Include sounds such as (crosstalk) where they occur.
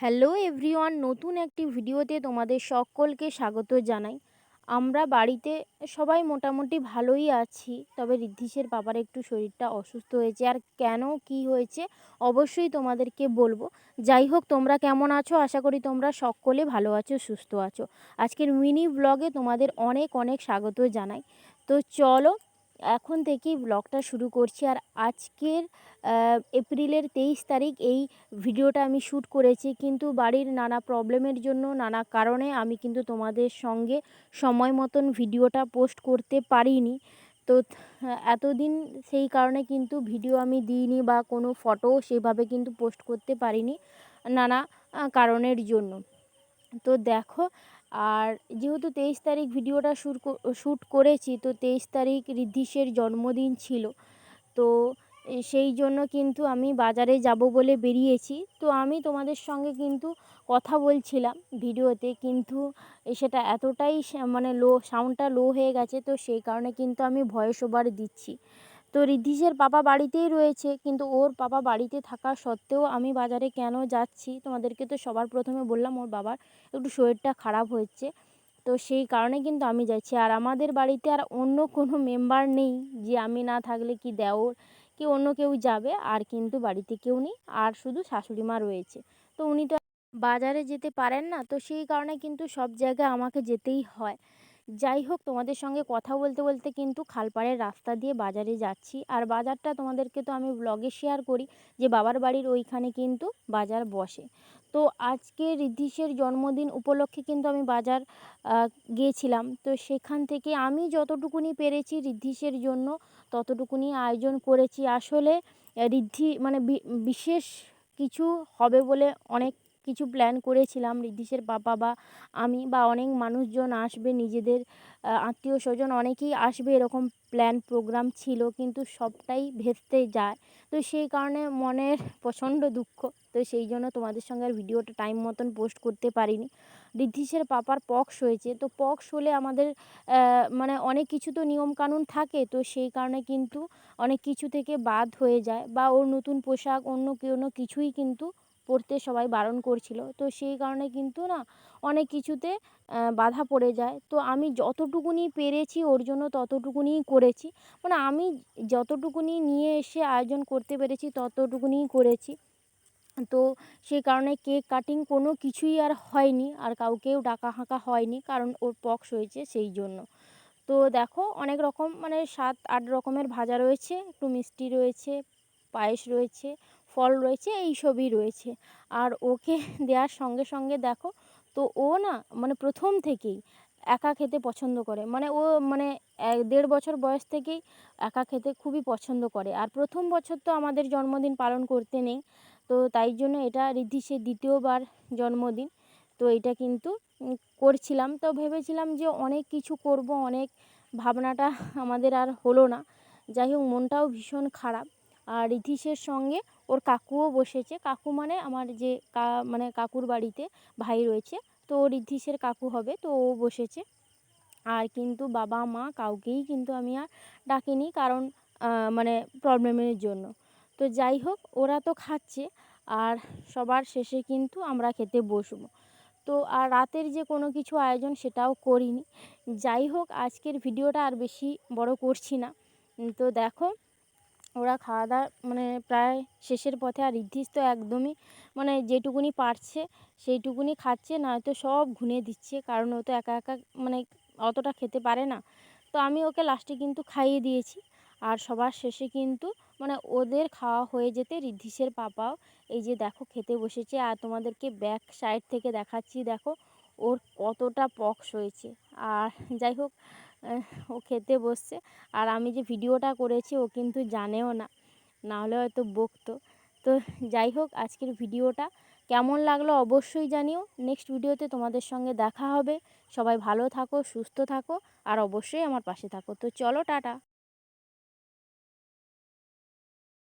Hello everyone নতুন একটি ভিডিওতে তোমাদের সকলকে স্বাগত জানাই। আমরা বাড়িতে সবাই মোটামুটি ভালোই আছি, তবে ঋদ্ধিশের বাবার একটু শরীরটা অসুস্থ হয়েছে। আর কেন, কি হয়েছে, অবশ্যই তোমাদেরকে বলব। যাই হোক, তোমরা কেমন আছো? আশা করি তোমরা সকলে ভালো আছো, সুস্থ আছো। আজকের মিনি ব্লগে তোমাদের অনেক অনেক স্বাগত জানাই। তো চলো এখন থেকেই ব্লগটা শুরু করছি। আর আজকের এপ্রিলের তেইশ তারিখ এই ভিডিওটা আমি শ্যুট করেছি। কিন্তু বাড়ির নানা প্রবলেমের জন্য, নানা কারণে আমি কিন্তু তোমাদের সঙ্গে সময় মতন ভিডিওটা পোস্ট করতে পারিনি। তো এতদিন সেই কারণে কিন্তু ভিডিও আমি দিইনি বা কোনো ফটো সেভাবে কিন্তু পোস্ট করতে পারিনি নানা কারণের জন্য। তো দেখো আর যেহেতু তেইশ তারিখ ভিডিওটা শ্যুট শ্যুট করেছি, তো তেইশ তারিখ ঋদ্ধিশের জন্মদিন ছিল। তো সেই জন্য কিন্তু আমি বাজারে যাব বলে বেরিয়েছি। তো আমি তোমাদের সঙ্গে কিন্তু কথা বলছিলাম ভিডিওতে, কিন্তু সেটা এতটাই মানে লো সাউন্ডটা লো হয়ে গেছে, তো সেই কারণে কিন্তু আমি ভয়েস ওভার দিচ্ছি। তো ঋদ্ধিশের পাপা বাড়িতেই রয়েছে, কিন্তু ওর পাপা বাড়িতে থাকা সত্ত্বেও আমি বাজারে কেন যাচ্ছি? তোমাদেরকে তো সবার প্রথমে বললাম ওর বাবার একটু শরীরটা খারাপ হচ্ছে তো সেই কারণে কিন্তু আমি যাচ্ছি। আর আমাদের বাড়িতে আর অন্য কোনো মেম্বার নেই, যে আমি না থাকলে কি দেওর? কি অন্য কেউ যাবে? আর কিন্তু বাড়িতে কেউ নেই, আর শুধু শাশুড়ি মা রয়েছে। তো উনি তো বাজারে যেতে পারেন না, তো সেই কারণে কিন্তু সব জায়গায় আমাকে যেতেই হয়। যাই হোক, তোমাদের সঙ্গে কথা বলতে বলতে কিন্তু খালপাড়ের রাস্তা দিয়ে বাজারে যাচ্ছি। আর বাজারটা তোমাদেরকে তো আমি ব্লগে শেয়ার করি যে বাবার বাড়ির ওইখানে কিন্তু বাজার বসে। তো আজকে ঋদ্ধিশের জন্মদিন উপলক্ষে কিন্তু আমি বাজার গিয়েছিলাম। তো সেখান থেকে আমি যতটুকুনি পেরেছি ঋদ্ধিশের জন্য ততটুকুনি আয়োজন করেছি। আসলে ঋদ্ধি মানে বিশেষ কিছু হবে বলে অনেক কিছু প্ল্যান করেছিলাম। ঋদ্ধিশের বাবা বা আমি বা অনেক মানুষজন আসবে, নিজেদের আত্মীয় স্বজন অনেকেই আসবে এরকম প্ল্যান প্রোগ্রাম ছিল কিন্তু সবটাই ভেস্তে যায়। তো সেই কারণে মনের প্রচণ্ড দুঃখ। তো সেই জন্য তোমাদের সঙ্গে ভিডিওটা টাইম মতন পোস্ট করতে পারিনি। ঋদ্ধিশের পাপার পক্স হয়েছে। তো পক্স হলে আমাদের মানে অনেক কিছু তো নিয়মকানুন থাকে। তো সেই কারণে কিন্তু অনেক কিছু থেকে বাদ হয়ে যায় বা ওর নতুন পোশাক অন্য কোনো কিছুই কিন্তু পড়তে সবাই বারণ করছিল। তো সেই কারণে কিন্তু না অনেক কিছুতে বাধা পড়ে যায়। তো আমি যতটুকুনি পেরেছি ওর জন্য ততটুকুনিই করেছি। মানে আমি যতটুকুনি নিয়ে এসে আয়োজন করতে পেরেছি ততটুকুনিই করেছি। তো সেই কারণে কেক কাটিং কোনো কিছুই আর হয়নি, আর কাউকেও ডাকা হাঁকা হয়নি, কারণ ওর পক্স হয়েছে সেই জন্য। তো দেখো অনেক রকম মানে সাত আট রকমের ভাজা রয়েছে, একটু মিষ্টি রয়েছে পায়েস রয়েছে, ফল রয়েছে, এই সবই রয়েছে। আর ওকে (laughs) দেওয়ার সঙ্গে সঙ্গে দেখো, তো ও না মানে প্রথম থেকেই একা খেতে পছন্দ করে। মানে ও মানে এক দেড় বছর বয়স থেকেই একা খেতে খুবই পছন্দ করে। আর প্রথম বছর তো আমাদের জন্মদিন পালন করতে নেই, তো তাই জন্য এটা ঋদ্ধিশের দ্বিতীয়বার জন্মদিন। তো এটা কিন্তু করছিলাম, তো ভেবেছিলাম যে অনেক কিছু করব, অনেক ভাবনাটা (laughs) আমাদের আর হলো না। যাই হোক, মনটাও ভীষণ খারাপ। আর ঋদ্ধিশের সঙ্গে ওর কাকুও বসেছে। কাকু মানে আমার যে কা মানে কাকুর বাড়িতে ভাই রয়েছে, তো ঋদ্ধিশের কাকু হবে, তো ও বসেছে। আর কিন্তু বাবা, মা কাউকেই কিন্তু আমি আর ডাকিনি কারণ মানে প্রবলেমের জন্য। তো যাই হোক, ওরা তো খাচ্ছে আর সবার শেষে কিন্তু আমরা খেতে বসবো। তো আর রাতের যে কোনো কিছু আয়োজন সেটাও করিনি। যাই হোক, আজকের ভিডিওটা আর বেশি বড় করছি না। তো দেখো ওরা খাওয়া দাওয়া মানে প্রায় শেষের পথে আর ঋদ্ধিস তো একদমই মানে যেটুকুনি পারছে সেইটুকুনি খাচ্ছে, নয়তো সব ঘুনে দিচ্ছে, কারণ ও তো একা একা মানে অতটা খেতে পারে না। তো আমি ওকে লাস্টে কিন্তু খাইয়ে দিয়েছি। আর সবার শেষে কিন্তু মানে ওদের খাওয়া হয়ে যেতে ঋদ্ধিসের পাপাও এই যে দেখো খেতে বসেছে, আর তোমাদেরকে ব্যাক সাইড থেকে দেখাচ্ছি, দেখো ওর কতটা পক্স হয়েছে। আর যাই হোক ও খেতে বসছে। আর আমি যে ভিডিওটা করেছি, ও কিন্তু জানেও না। নাহলে হয়তো বকতো। তো যাই হোক, আজকের ভিডিওটা কেমন লাগল অবশ্যই জানিও। নেক্সট ভিডিওতে তোমাদের সঙ্গে দেখা হবে। সবাই ভালো থাকো, সুস্থ থাকো, আর অবশ্যই আমার পাশে থাকো। তো চলো, টাটা।